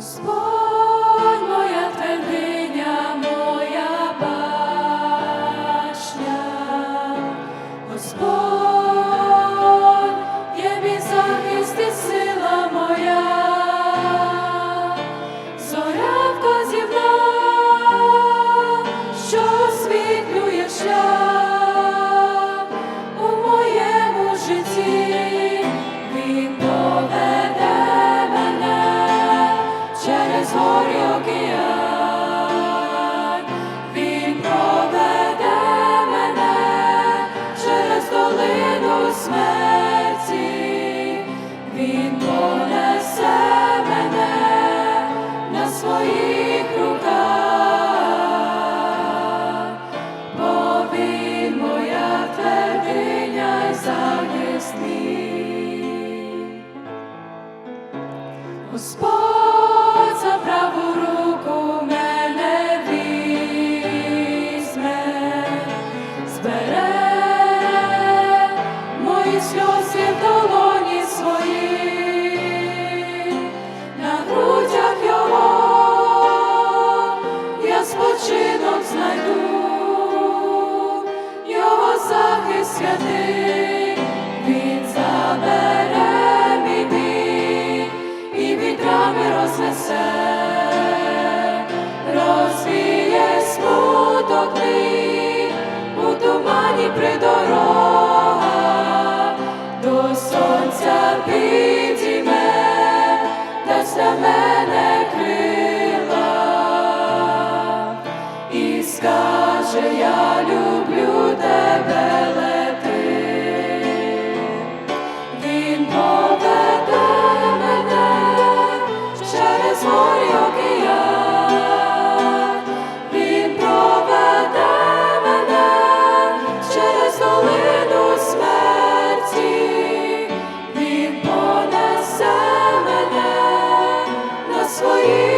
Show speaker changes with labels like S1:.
S1: Господь смерті, він понесе мене на своїх руках, бо він моя твердиня й. Господь сльози в долоні свої, на грудях його я спочинок знайду, його захист святий, він забере мій і вітрами рознесе, розвіє смуток мій у тумані при дорозі. серця мене крила і скаже, я люблю тебе лети, він поведе через. you.